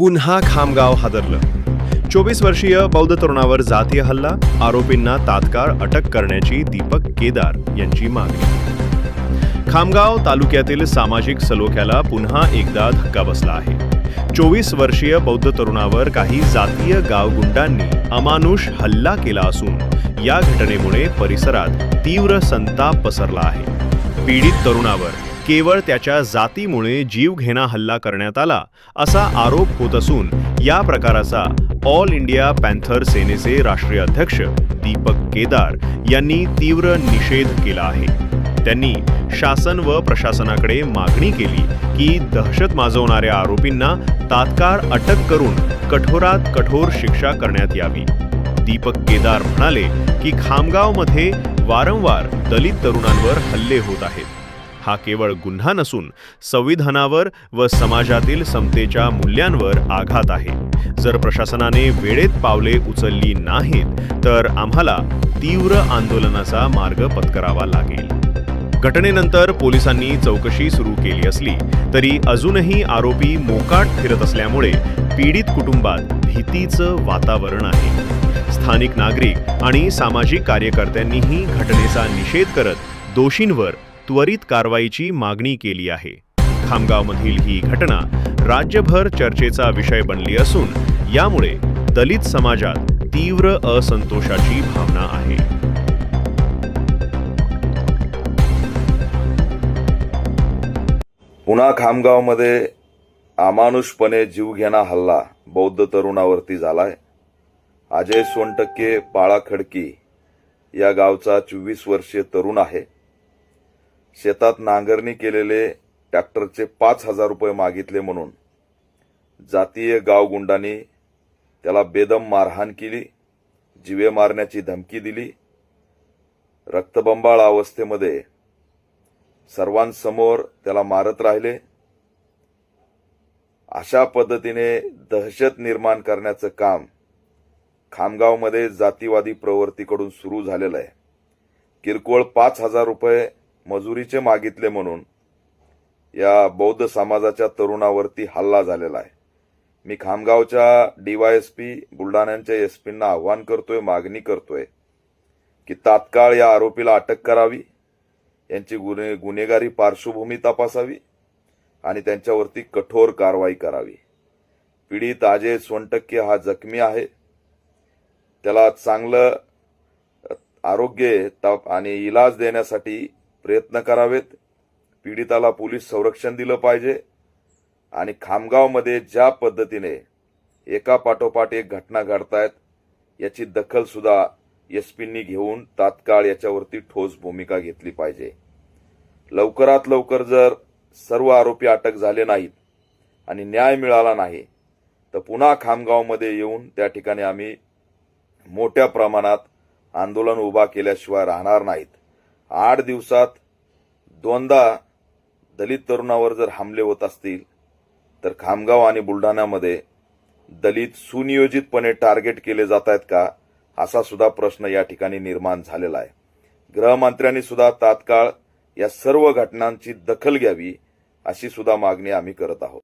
पुन्हा खामगाव हादरलं. चोवीस वर्षीय बौद्ध तरुणावर जातीय हल्ला आरोपींना तात्काळ अटक करण्याची दीपक केदार यांची मागणी. खामगाव तालुक्यातील सामाजिक सलोख्याला पुन्हा एकदा धक्का बसला आहे. चोवीस वर्षीय बौद्ध तरुणावर काही जातीय गावगुंडांनी अमानुष हल्ला केला असून या घटनेमुळे परिसरात तीव्र संताप पसरला आहे. पीडित तरुणावर केवळ त्याच्या जातीमुळे जीवघेणा हल्ला करण्यात आला असा आरोप होत असून या प्रकाराचा ऑल इंडिया पॅन्थर सेनेचे राष्ट्रीय अध्यक्ष दीपक केदार यांनी तीव्र निषेध केला आहे. त्यांनी शासन व प्रशासनाकडे मागणी केली की दहशत माजवणाऱ्या आरोपींना तात्काळ अटक करून कठोरात कठोर शिक्षा करण्यात यावी. दीपक केदार म्हणाले की खामगावमध्ये वारंवार दलित तरुणांवर हल्ले होत आहेत. हा केवळ गुन्हा नसून संविधानावर व समाजातील समतेच्या मूल्यांवर आघात आहे. जर प्रशासनाने वेळेत पावले उचलली नाहीत तर आम्हाला तीव्र आंदोलनाचा मार्ग पत्करावा लागेल. घटनेनंतर पोलिसांनी चौकशी सुरू केली असली तरी अजूनही आरोपी मोकाट फिरत असल्यामुळे पीडित कुटुंबात भीतीचं वातावरण आहे. स्थानिक नागरिक आणि सामाजिक कार्यकर्त्यांनीही घटनेचा निषेध करत दोषींवर त्वरित कारवाईची मागणी केली आहे. खामगावमधील ही घटना राज्यभर चर्चेचा विषय बनली असून यामुळे दलित समाजात तीव्र असंतोषाची भावना आहे. पुन्हा खामगावमध्ये अमानुषपणे जीवघेणा हल्ला बौद्ध तरुणावरती झालाय. अजय सोनटक्के पाळा खडकी या गावचा चोवीस वर्षीय तरुण आहे. शेतात नांगरणी केलेले ट्रॅक्टरचे पाच हजार रुपये मागितले म्हणून जातीय गावगुंडांनी त्याला बेदम मारहाण केली जिवे मारण्याची धमकी दिली. रक्तबंबाळ अवस्थेमध्ये सर्वांसमोर त्याला मारत राहिले. अशा पद्धतीने दहशत निर्माण करण्याचं काम खामगावमध्ये जातीवादी प्रवृत्तीकडून सुरू झालेलं आहे. किरकोळ पाच हजार रुपये मजुरीचे मागितले म्हणून या बौद्ध समाजाच्या तरुणावरती हल्ला झालेला आहे. मी खामगावच्या डीवायएसपी बुलढाण्याच्या एसपींना आव्हान करतोय मागणी करतोय की तात्काळ या आरोपीला अटक करावी यांची गुन्हे गुन्हेगारी पार्श्वभूमी तपासावी आणि त्यांच्यावरती कठोर कारवाई करावी. पीडित अजय सोनटक्के हा जखमी आहे. त्याला चांगलं आरोग्य ताप आणि इलाज देण्यासाठी प्रयत्न करावेत. पीडिताला पोलीस संरक्षण दिलं पाहिजे. आणि खामगावमध्ये ज्या पद्धतीने एका पाठोपाठ एक घटना घडतायत याची दखल सुद्धा एसपींनी घेऊन तात्काळ याच्यावरती ठोस भूमिका घेतली पाहिजे. लवकरात लवकर जर सर्व आरोपी अटक झाले नाहीत आणि न्याय मिळाला नाही तर पुन्हा खामगावमध्ये येऊन त्या ठिकाणी आम्ही मोठ्या प्रमाणात आंदोलन उभा केल्याशिवाय राहणार नाहीत. आठ दिवसात दोनदा दलित तरुणावर जर हमले होत असतील तर खामगाव आणि बुलढाण्यामध्ये दलित सुनियोजितपणे टार्गेट केले जात आहेत का असा सुद्धा प्रश्न या ठिकाणी निर्माण झालेला आहे. गृहमंत्र्यांनी सुद्धा तात्काळ या सर्व घटनांची दखल घ्यावी अशी सुद्धा मागणी आम्ही करत आहोत.